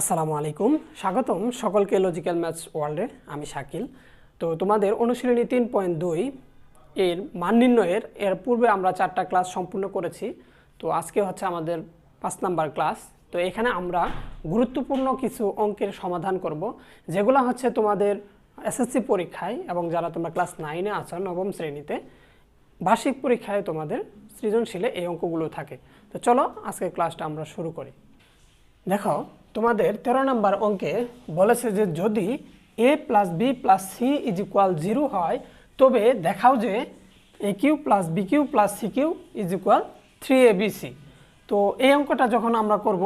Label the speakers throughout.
Speaker 1: আসসালামু আলাইকুম। স্বাগতম সকলকে লজিক্যাল ম্যাথস ওয়ার্ল্ডে আমি শাকিল। তো তোমাদের অনুশীলনী তিন পয়েন্ট দুই এর মান নির্ণয়ের, এর পূর্বে আমরা চারটা ক্লাস সম্পূর্ণ করেছি। তো আজকে হচ্ছে আমাদের পাঁচ নাম্বার ক্লাস তো এখানে আমরা গুরুত্বপূর্ণ কিছু অঙ্কের সমাধান করব, যেগুলো হচ্ছে তোমাদের এসএসসি পরীক্ষায় এবং যারা তোমরা ক্লাস নাইনে আছো, নবম শ্রেণীতে, বার্ষিক পরীক্ষায় তোমাদের সৃজনশীলে এই অঙ্কগুলো থাকে। তো চলো আজকে ক্লাসটা আমরা শুরু করি। দেখো তোমাদের তেরো নম্বর অঙ্কে বলেছে যে যদি A plus B plus C is equal zero হয়, তবে দেখাও যে A cube plus B cube plus C cube is equal three A B C তো এই অঙ্কটা যখন আমরা করব,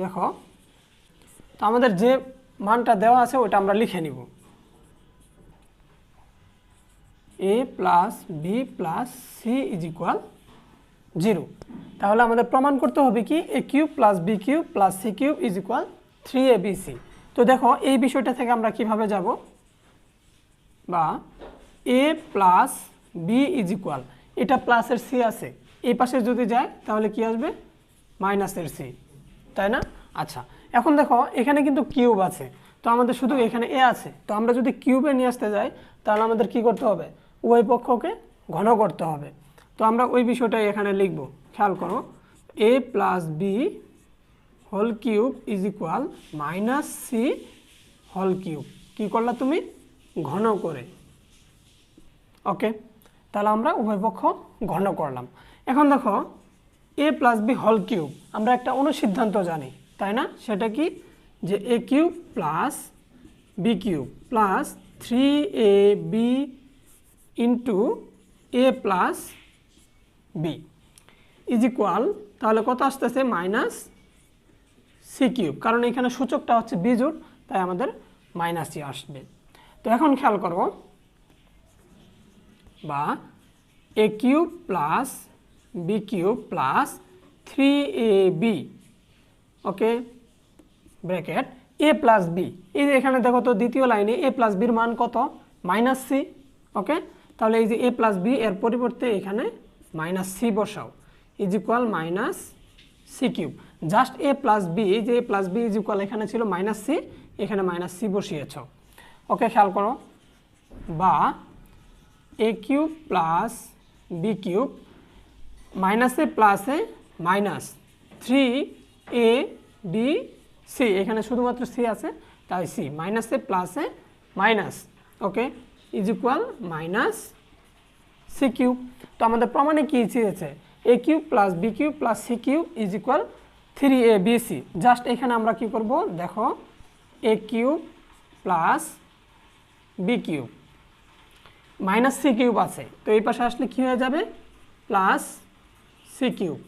Speaker 1: দেখো, তো আমাদের যে মানটা দেওয়া আছে ওটা আমরা লিখে নিব। A plus B plus C is equal zero. তাহলে আমাদের প্রমাণ করতে হবে কি A cube plus B cube plus C cube is equal three A B C তো দেখো, এই বিষয়টা থেকে আমরা কীভাবে যাব? বা A plus B is equal এটা প্লাসের সি আছে। এই পাশে যদি যায়, তাহলে কি আসবে? মাইনাসের সি তাই না? আচ্ছা এখন দেখো, এখানে কিন্তু কিউব আছে। তো আমাদের শুধু এখানে এ আছে। তো আমরা যদি কিউবে নিয়ে আসতে যাই, তাহলে আমাদের কি করতে হবে? উভয় পক্ষকে ঘন করতে হবে। তো আমরা ওই বিষয়টাই এখানে লিখব। খেয়াল করো A plus B whole cube is equal minus C whole cube কী করলা তুমি? ঘন করে। ওকে তাহলে আমরা উভয় পক্ষ ঘন করলাম। এখন দেখো A plus B whole cube আমরা একটা অনুসিদ্ধান্ত জানি, তাই না? সেটা কি? যে A cube plus B cube plus three A B into A plus B is equal তাহলে কত আসতেছে? মাইনাস সি কিউব কারণ এখানে সূচকটা হচ্ছে বিজুর তাই আমাদের মাইনাসই আসবে। তো এখন খেয়াল করো, বা A cube plus B cube plus three A B okay bracket A plus B এই যে এখানে দেখো তো দ্বিতীয় লাইনে এ প্লাস বির মান কত? মাইনাস সি ওকে তাহলে এই যে এ প্লাস বি এর পরিবর্তে এখানে মাইনাস সি বসাও is equal minus C cube just A plus B এই যে A plus B is equal এখানে ছিল মাইনাস সি এখানে মাইনাস সি বসিয়েছ। ওকে খেয়াল করো। বা A cube plus B cube মাইনাসে প্লাসে minus three A B C এখানে শুধুমাত্র সি আছে, তাই সি মাইনাসে প্লাসে minus okay is equal minus C cube. তো আমাদের প্রমাণে কী চেয়েছে A cube plus B cube plus C cube is equal three A B C. Just এখানে আমরা কি করব? দেখো, A cube plus B cube. Minus C cube আছে। তো এই পাশে আসলে কী হয়ে যাবে? Plus C cube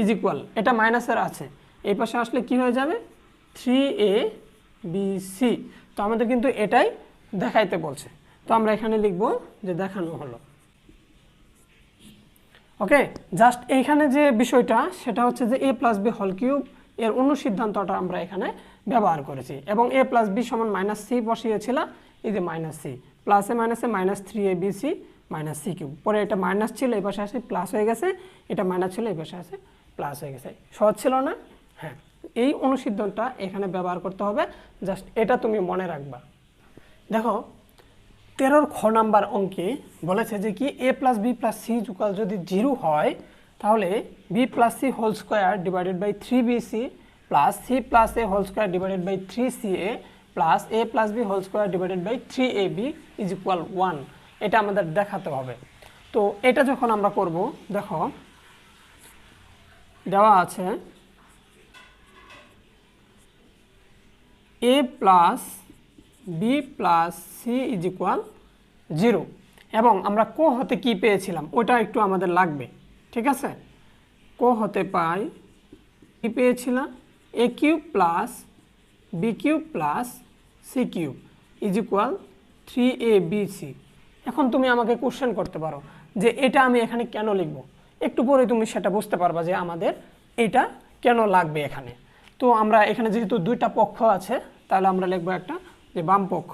Speaker 1: is equal. এটা মাইনাসের আছে। এই পাশে আসলে কি হয়ে যাবে? Three A B C. তো আমাদের কিন্তু এটাই দেখাইতে বলছে। তো আমরা এখানে লিখব যে দেখানো হলো। ওকে জাস্ট এইখানে যে বিষয়টা, সেটা হচ্ছে যে A plus B whole cube এর অনুসিদ্ধান্তটা আমরা এখানে ব্যবহার করেছি। এবং এ প্লাস বি সমান মাইনাস সি বসিয়েছিলাম, এই যে মাইনাস সি প্লাসে মাইনাসে minus three A B C minus C cube পরে এটা মাইনাস ছিল, এই পাশে আসে প্লাস হয়ে গেছে, এটা মাইনাস ছিল, এই পাশে আসে প্লাস হয়ে গেছে। সহজ ছিল না? হ্যাঁ এই অনুসিদ্ধনটা এখানে ব্যবহার করতে হবে জাস্ট এটা তুমি মনে রাখবা। দেখো তেরোর খ নাম্বার অঙ্কে বলেছে যে কি A plus B plus C equal যদি জিরো হয়, তাহলে B plus C whole square divided by three B C plus C plus A whole square divided by three C A plus A plus B whole square divided by three A B is equal one এটা আমাদের দেখাতে হবে। তো এটা যখন আমরা করব, দেখো, দেওয়া আছে A plus B plus C is equal zero এবং আমরা কো হতে কি পেয়েছিলাম? ওটা একটু আমাদের লাগবে। ঠিক আছে? কো হতে পাই কি পেয়েছিলাম? A cube plus B cube plus C cube is equal three A B C এখন তুমি আমাকে কোশ্চেন করতে পারো যে এটা আমি এখানে কেন লিখব? একটু পরে তুমি সেটা বুঝতে পারবা যে আমাদের এটা কেন লাগবে এখানে। তো আমরা এখানে যেহেতু দুইটা পক্ষ আছে, তাহলে আমরা লিখব একটা যে বাম পক্ষ।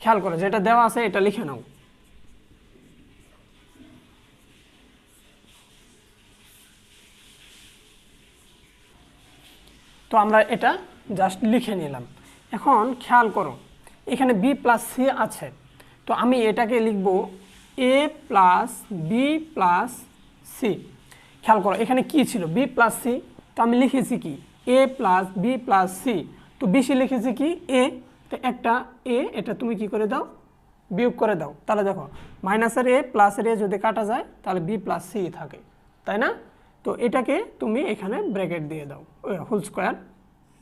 Speaker 1: খেয়াল করো, যেটা দেওয়া আছে এটা লিখে নাও। তো আমরা এটা জাস্ট লিখে নিলাম। এখন খেয়াল করো, এখানে বি প্লাস সি আছে। তো আমি এটাকে লিখব A plus B plus C খেয়াল করো, এখানে কি ছিল? বি প্লাস সি তো আমি লিখেছি কি? A plus B plus C তো বেশি লিখেছি কি? এ তো একটা এ এটা তুমি কি করে দাও? বিয়োগ করে দাও। তাহলে দেখো মাইনাসের এ প্লাসের এ যদি কাটা যায়, তাহলে বি প্লাস সি থাকে। তাই না? তো এটাকে তুমি এখানে ব্র্যাকেট দিয়ে দাও। Whole square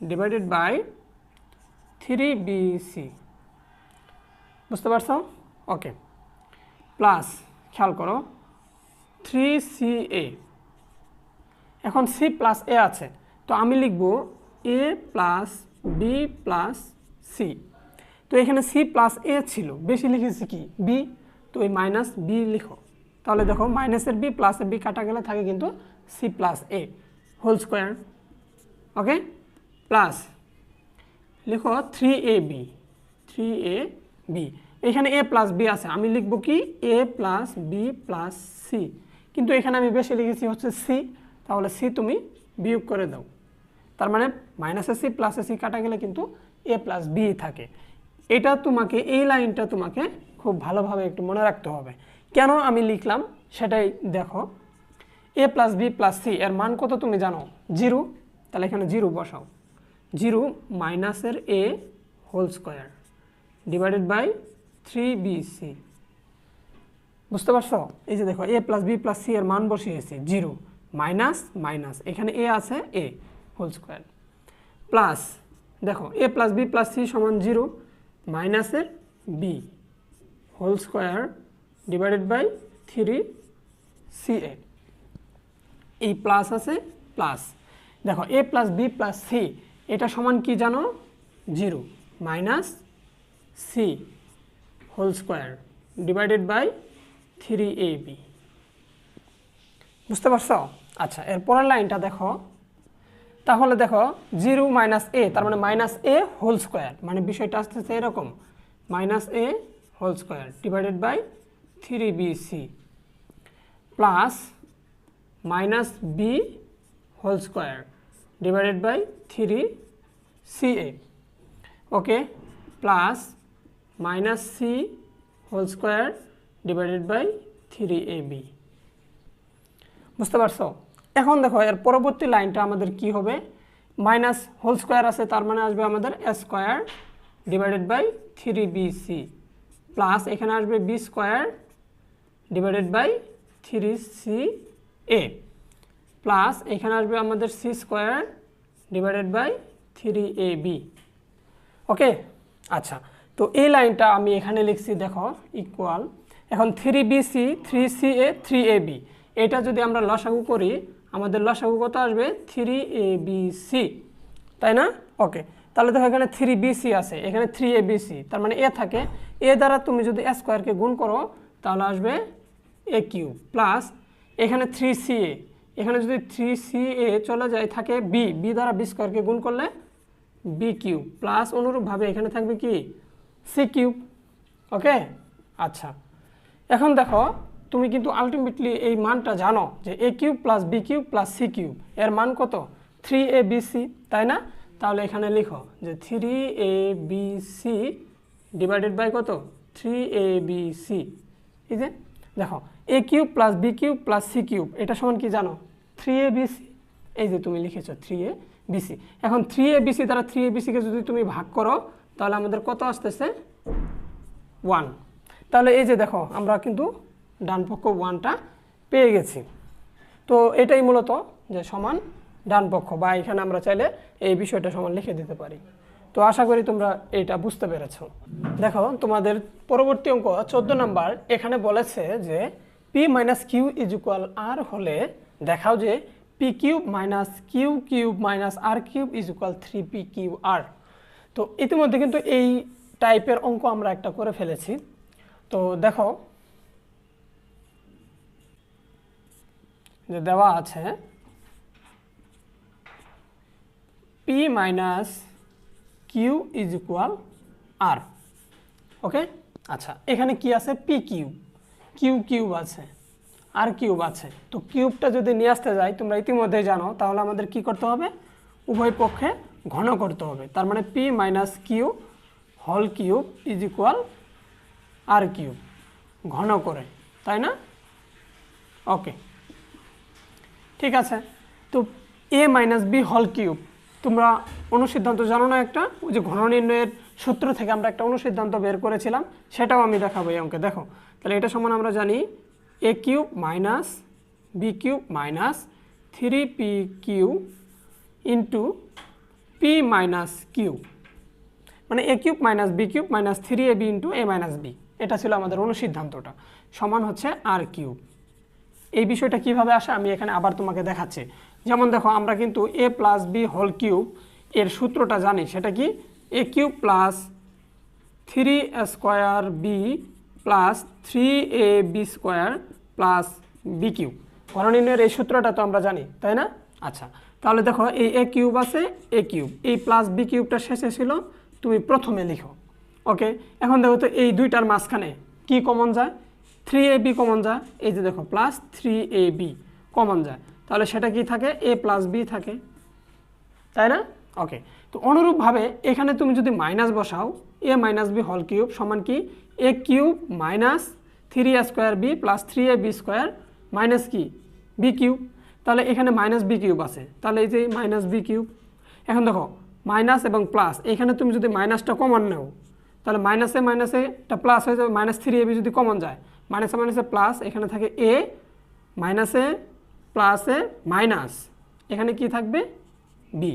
Speaker 1: divided by three B C বুঝতে পারছ? ওকে প্লাস খেয়াল করো থ্রি সি এ এখন সি প্লাস এ আছে। তো আমি লিখব A plus B plus C তো এখানে সি প্লাস এ ছিল। বেশি লিখেছি কি? বি তো এই মাইনাস বি লিখো। তাহলে দেখো মাইনাসের বি প্লাসের বি কাটা গেলে থাকে কিন্তু C plus A whole square okay plus লিখো three A B three A B এখানে এ প্লাস বি আছে। আমি লিখব কি? A plus B plus C কিন্তু এখানে আমি বেশি লিখেছি হচ্ছে সি তাহলে সি তুমি বিয়োগ করে দাও। তার মানে মাইনাসে সি প্লাসে সি কাটা গেলে কিন্তু এ প্লাস বি থাকে। এটা তোমাকে, এই লাইনটা তোমাকে খুব ভালোভাবে একটু মনে রাখতে হবে। কেন আমি লিখলাম? সেটাই দেখো। A plus B plus C এর মান কত তুমি জানো? জিরো। তাহলে এখানে জিরো বসাও। জিরো মাইনাসের A whole square divided by three B C বুঝতে পারছ? এই যে দেখো A plus B plus C এর মান বসিয়েছি, জিরো। মাইনাস মাইনাস এখানে এ আছে এ হোল স্কোয়ার প্লাস দেখো A plus B plus C সমান জিরো মাইনাসের B whole square divided by three C A এই প্লাস আছে প্লাস দেখো A plus B plus C এটা সমান কি জানো? Zero minus C whole square divided by three A B বুঝতে পারছ? আচ্ছা এর পরের লাইনটা দেখো। তাহলে দেখো, জিরো মাইনাস এ, তার মানে মাইনাস এ হোল স্কোয়ার। মানে বিষয়টা আসতেছে এরকম। Minus a whole square divided by three b c plus minus b whole square divided by three c a. Okay? Plus minus c whole square divided by three a b. বুঝতে পারছ? এখন দেখো, এর পরবর্তী লাইনটা আমাদের কি হবে? মাইনাস হোল স্কোয়ার আছে, তার মানে আসবে আমাদের square divided by three b c. Plus এখানে আসবে b square divided by three c a. Plus এখানে আসবে আমাদের c square divided by three a b. Okay? আচ্ছা তো এই লাইনটা আমি এখানে লিখছি, দেখো ইকুয়াল এখন three b c, three c a, three a b. এটা যদি আমরা লসাগু করি আমাদের লসাগু কত আসবে? থ্রি এ বি সি তাই না? ওকে তাহলে দেখো এখানে থ্রি বি সি আছে, এখানে থ্রি এ বি সি তার মানে এ থাকে। এ দ্বারা তুমি যদি এ স্কোয়ারকে গুণ করো, তাহলে আসবে এ কিউ প্লাস এখানে থ্রি সি এ এখানে যদি থ্রি সি এ চলে যায়, থাকে বি বি দ্বারা বি স্কোয়ারকে গুণ করলে বি কিউব প্লাস অনুরূপভাবে এখানে থাকবে কি? সি কিউব ওকে আচ্ছা এখন দেখো তুমি কিন্তু আলটিমেটলি এই মানটা জানো যে a cube plus b cube plus c cube এর মান কত? থ্রি এ বি সি তাই না? তাহলে এখানে লিখো যে three a b c divided by কত? থ্রি এ বি সি এই যে, দেখো a cube plus b cube plus c cube এটা সমান কি জানো? থ্রি এ বি সি এই যে তুমি লিখেছো থ্রি এ বিসি এখন থ্রি এ বিসি দ্বারা থ্রি এ বিসিকে যদি তুমি ভাগ করো, তাহলে আমাদের কত আসতেছে? ওয়ান তাহলে এই যে দেখো, আমরা কিন্তু ডান পক্ষ ওয়ানটা পেয়ে গেছি। তো এটাই মূলত যে সমান ডান পক্ষ বা এখানে আমরা চাইলে এই বিষয়টা সমান লিখে দিতে পারি। তো আশা করি তোমরা এটা বুঝতে পেরেছ। দেখো, তোমাদের পরবর্তী অঙ্ক, চোদ্দ নাম্বার, এখানে বলেছে যে p minus q is equal r হলে দেখাও যে p cube minus q cube minus r cube is equal three p q r তো ইতিমধ্যে কিন্তু এই টাইপের অঙ্ক আমরা একটা করে ফেলেছি। তো দেখো যে দেওয়া আছে। P minus q is equal r okay আচ্ছা এখানে কি আছে? পি কিউ কিউ কিউব আছে আর কিউব আছে। তো কিউবটা যদি নিয়ে আসতে যাই, তোমরা ইতিমধ্যেই জানো, তাহলে আমাদের কি করতে হবে? উভয় পক্ষে ঘন করতে হবে। তার মানে পি মাইনাস কিউ হল cube is equal r cube ঘন করে, তাই না? ওকে ঠিক আছে? তো এ মাইনাস বি হল কিউব তোমরা অনুসিদ্ধান্ত জানো না একটা? ওই যে ঘন নির্ণয়ের সূত্র থেকে আমরা একটা অনুসিদ্ধান্ত বের করেছিলাম, সেটাও আমি দেখাবো এই অঙ্কে। দেখো, তাহলে এটা সমান আমরা জানি a cube minus b cube minus three p q into p minus q মানে a cube minus b cube minus three a b into a minus b এটা ছিল আমাদের অনুসিদ্ধান্তটা। সমান হচ্ছে আর কিউব এই বিষয়টা কীভাবে আসে আমি এখানে আবার তোমাকে দেখাচ্ছি। যেমন দেখো, আমরা কিন্তু a plus b whole cube এর সূত্রটা জানি, সেটা কি? A cube plus three square b plus three a b square plus b cube ঘননির্ণয়ের এই সূত্রটা তো আমরা জানি, তাই না? আচ্ছা তাহলে দেখো, এই এ কিউব আছে এ কিউব এই প্লাস বি কিউবটা শেষে ছিল, তুমি প্রথমে লিখো ওকে এখন দেখো তো এই দুইটার মাঝখানে কি কমন যায়? থ্রি এ বি কমন যায়। এই যে দেখো plus three a b common যায়। তাহলে সেটা কি থাকে? এ প্লাস বি থাকে। তাই না? ওকে তো অনুরূপভাবে এখানে তুমি যদি মাইনাস বসাও এ মাইনাস বি হল কিউব সমান কি? A cube minus three a square b plus three a b square minus কি? বি কিউব তাহলে এখানে মাইনাস বি কিউব আছে। তাহলে এই যে মাইনাস বি কিউব এখন দেখো মাইনাস এবং প্লাস এখানে তুমি যদি মাইনাসটা কমন নেও, তাহলে মাইনাসে মাইনাসে একটা প্লাস হয়ে যাবে। মাইনাস থ্রি এ বি যদি কমন যায় মাইনাসে মাইনাসে প্লাস, এখানে থাকে এ, মাইনাসে প্লাসে মাইনাস। এখানে কি থাকবে? বি।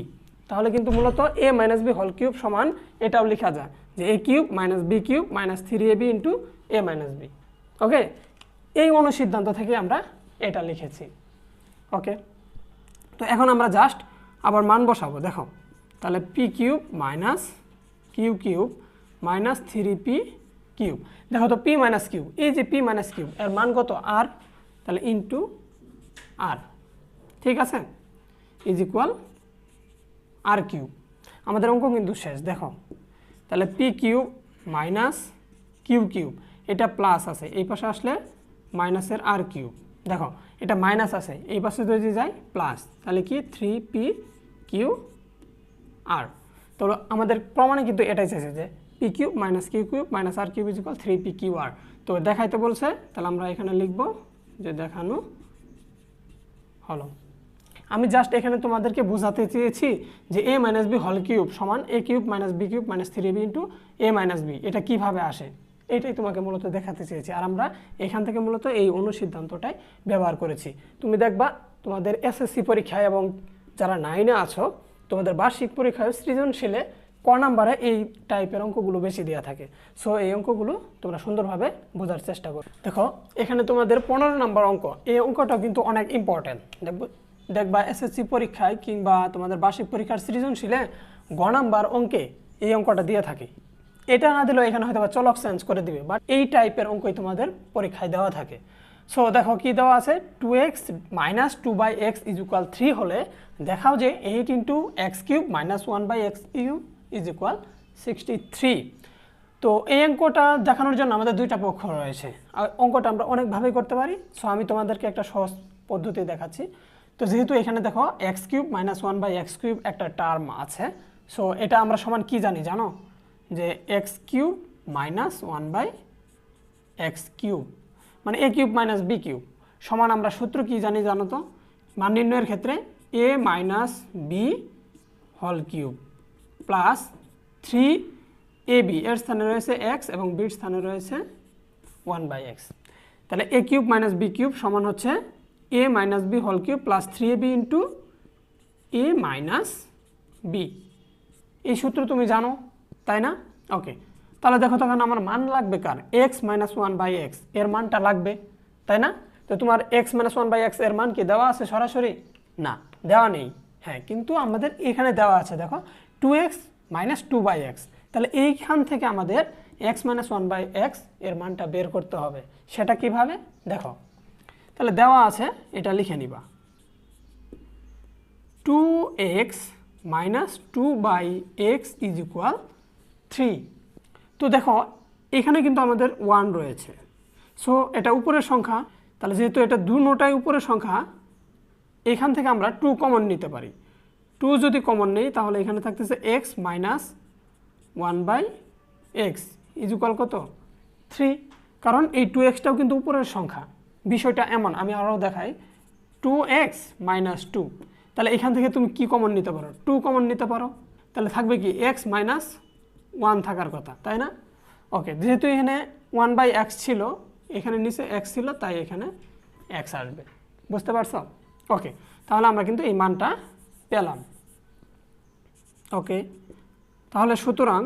Speaker 1: তাহলে কিন্তু মূলত এ মাইনাস বি হল কিউব সমান এটাও লেখা যায় যে a cube minus b cube minus three a b into a minus b. Okay? এই অনুসিদ্ধান্ত থেকে আমরা এটা লিখেছি। ওকে? তো এখন আমরা জাস্ট আবার মান বসাবো, দেখো। তাহলে p cube minus q cube minus three p cube দেখো তো পি মাইনাস কিউ এই যে পি মাইনাস কিউব এর মান কত? আর তাহলে ইন্টু আর ঠিক আছে? ইজ ইকুয়াল আর কিউব আমাদের অঙ্ক কিন্তু শেষ, দেখো। তাহলে p cube minus q cube এটা প্লাস আছে, এই পাশে আসলে মাইনাসের আর কিউব দেখো, এটা মাইনাস আছে, এই পাশে যদি যায় প্লাস তাহলে কি? থ্রি পি কিউ আর তো আমাদের প্রমাণে কিন্তু এটাই চাইছে যে cube minus q cube minus r cube is equal three p q r তো দেখাইতে বলছে, তাহলে আমরা এখানে লিখব যে দেখানো হলো। আমি জাস্ট এখানে তোমাদেরকে বোঝাতে চেয়েছি যে এ মাইনাস বি হল কিউব সমান a cube minus b cube minus three b into a minus b এটা কীভাবে আসে? এটাই তোমাকে মূলত দেখাতে চেয়েছি। আর আমরা এখান থেকে মূলত এই অনুসিদ্ধান্তটাই ব্যবহার করেছি। তুমি দেখবা, তোমাদের এসএসসি পরীক্ষায় এবং যারা নাইনে আছো, তোমাদের বার্ষিক পরীক্ষায় সৃজনশীলে ক নাম্বারে এই টাইপের অঙ্কগুলো বেশি দেওয়া থাকে। সো এই অঙ্কগুলো তোমরা সুন্দরভাবে বোঝার চেষ্টা করো। দেখো, এখানে তোমাদের পনেরো নাম্বার অঙ্ক। এই অঙ্কটা কিন্তু অনেক ইম্পর্টেন্ট দেখব, দেখবা এসএসসি পরীক্ষায় কিংবা তোমাদের বার্ষিক পরীক্ষার সৃজনশীলে গ নাম্বার অঙ্কে এই অঙ্কটা দিয়ে থাকে। এটা না দিলেও এখানে হয়তো বা চলক চেঞ্জ করে দিবে বাট এই টাইপের অঙ্কই তোমাদের পরীক্ষায় দেওয়া থাকে। সো দেখো কি দেওয়া আছে? Two x minus two by x is equal three হলে দেখাও যে eight into x cube minus one by x cube is equal sixty three তো এই অঙ্কটা দেখানোর জন্য আমাদের দুইটা পক্ষ রয়েছে। আর অঙ্কটা আমরা অনেকভাবেই করতে পারি। সো আমি তোমাদেরকে একটা সহজ পদ্ধতি দেখাচ্ছি। তো যেহেতু এখানে দেখো x cube minus one by x cube একটা টার্ম আছে। সো এটা আমরা সমান কি জানি জানো? যে x cube minus one by x cube. মানে a cube minus b cube. সমান আমরা সূত্র কি জানি জানো তো? মান নির্ণয়ের ক্ষেত্রে এ মাইনাস বি হল cube. Plus three a b এর স্থানে রয়েছে এক্স এবং বির স্থানে রয়েছে ওয়ান বাই এক্স তাহলে a cube minus b cube সমান হচ্ছে এ মাইনাস বি হল cube plus three a b into a minus b এই সূত্র তুমি জানো, তাই না? ওকে তাহলে দেখো তখন আমার মান লাগবে কার? এক্স মাইনাস ওয়ান বাই এক্সের মানটা লাগবে, তাই না? তো তোমার এক্স মাইনাস ওয়ান বাই এক্সের মান কি দেওয়া আছে সরাসরি? না, দেওয়া নেই। হ্যাঁ কিন্তু আমাদের এখানে দেওয়া আছে, দেখো। Two x minus two by x তাহলে এইখান থেকে আমাদের এক্স মাইনাস ওয়ান বাই এক্সের মানটা বের করতে হবে। সেটা কীভাবে? দেখো। তাহলে দেওয়া আছে, এটা লিখে নিবা। Two x minus two by x is equal three তো দেখো, এখানে কিন্তু আমাদের ওয়ান রয়েছে। সো এটা উপরের সংখ্যা। তাহলে যেহেতু এটা দু নোটাই উপরের সংখ্যা, এখান থেকে আমরা টু কমন নিতে পারি। টু যদি কমন নেই, তাহলে এখানে থাকতেছে x minus one by x is equal কত? থ্রি কারণ এই টু এক্সটাও কিন্তু উপরের সংখ্যা। বিষয়টা এমন, আমি আরও দেখাই। টু এক্স মাইনাস টু তাহলে এখান থেকে তুমি কি কমন নিতে পারো? টু কমন নিতে পারো। তাহলে থাকবে কি এক্স মাইনাস ওয়ান থাকার কথা, তাই না? ওকে যেহেতু এখানে ওয়ান বাই এক্স ছিল, এখানে নিচে এক্স ছিল, তাই এখানে এক্স আসবে। বুঝতে পারছ? ওকে তাহলে আমরা কিন্তু এই মানটা পেলাম। ওকে তাহলে সুতরাং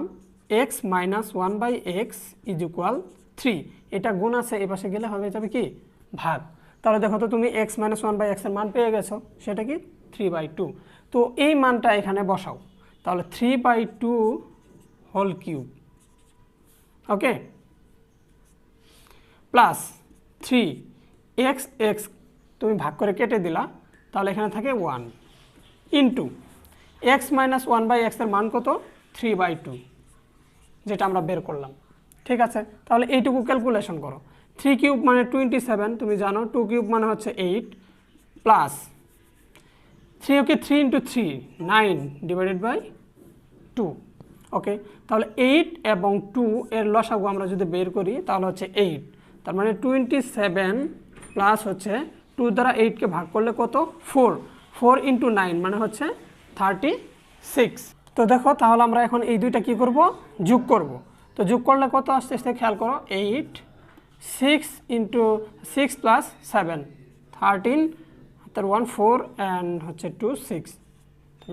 Speaker 1: x minus one by x is equal three এটা গুণ আছে, এ পাশে গেলে হবে যাবে কি? ভাগ। তাহলে দেখো তো তুমি এক্স মাইনাস ওয়ান বাই এক্সের মান পেয়ে গেছো, সেটা কি? থ্রি বাই টু তো এই মানটা এখানে বসাও। তাহলে three by two whole cube okay plus three x x তুমি ভাগ করে কেটে দিলা, তাহলে এখানে থাকে one into x minus one by এক্সের মান কত? থ্রি বাই টু যেটা আমরা বের করলাম। ঠিক আছে? তাহলে এইটুকু ক্যালকুলেশন করো। থ্রি কিউব মানে টোয়েন্টি সেভেন তুমি জানো টু কিউব মানে হচ্ছে eight plus three okay three into three nine divided by two okay তাহলে এইট এবং টু এর লসাগু আমরা যদি বের করি, তাহলে হচ্ছে এইট তার মানে টোয়েন্টি সেভেন প্লাস হচ্ছে টু দ্বারা এইটকে ভাগ করলে কত? ফোর ফোর ইন্টু নাইন মানে হচ্ছে থার্টি সিক্স। তো দেখো, তাহলে আমরা এখন এই দুইটা কি করব? যোগ করব। তো যোগ করলে কত আসতে আসতে খেয়াল করো, eight six into six plus seven, thirteen, তার ওয়ান ফোর অ্যান্ড হচ্ছে টু সিক্স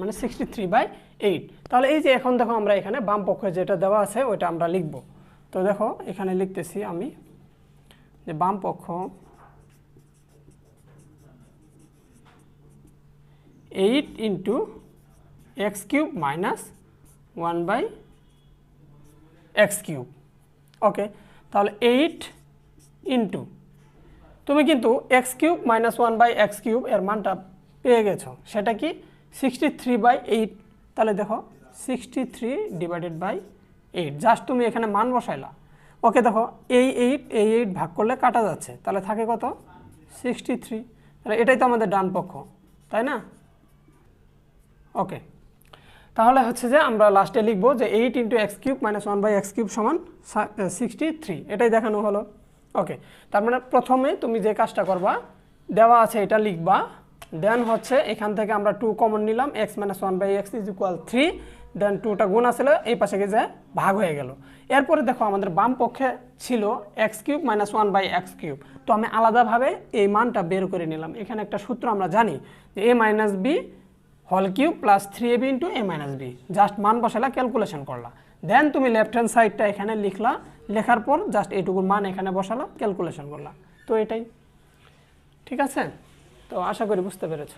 Speaker 1: মানে সিক্সটি থ্রি বাই এইট। তাহলে এই যে এখন দেখো আমরা এখানে বাম পক্ষে যেটা দেওয়া আছে, ওইটা আমরা লিখব। তো দেখো, এখানে লিখতেছি আমি যে বাম পক্ষ eight into x cube minus one by x cube. Okay, তাহলে এইট ইন্টু, তুমি কিন্তু x cube minus one by x cube এর মানটা পেয়ে গেছো, সেটা কি সিক্সটি থ্রি বাই এইট? তাহলে দেখো, sixty three divided by eight, just তুমি এখানে মান বসাইলা। ওকে, দেখো, এই এইট এই এইট ভাগ করলে কাটা যাচ্ছে, তাহলে থাকে কত? সিক্সটি থ্রি, তাহলে এটাই তো আমাদের ডান পক্ষ, তাই না? ওকে তাহলে হচ্ছে যে আমরা লাস্টে লিখব যে eight into x cube minus one by x cube সমান সিক্সটি থ্রি এটাই দেখানো হলো। ওকে তার মানে প্রথমে তুমি যে কাজটা করবা, দেওয়া আছে এটা লিখবা। দেন হচ্ছে এখান থেকে আমরা টু কমন নিলাম x minus one by x is equal three then টুটা গুণ আসলে এই পাশে গিয়ে ভাগ হয়ে গেল। এরপরে দেখো আমাদের বাম পক্ষে ছিল x cube minus one by x cube তো আমি আলাদাভাবে এই মানটা বের করে নিলাম। এখানে একটা সূত্র আমরা জানি যে এ মাইনাস বি হল cube plus three a b into a minus b just মান বসালা ক্যালকুলেশন করলা। দেন তুমি লেফট হ্যান্ড সাইডটা এখানে লিখলা। লেখার পর জাস্ট এইটুকুর মান এখানে বসালা ক্যালকুলেশন করলা। তো এটাই। ঠিক আছে? তো আশা করি বুঝতে পেরেছ।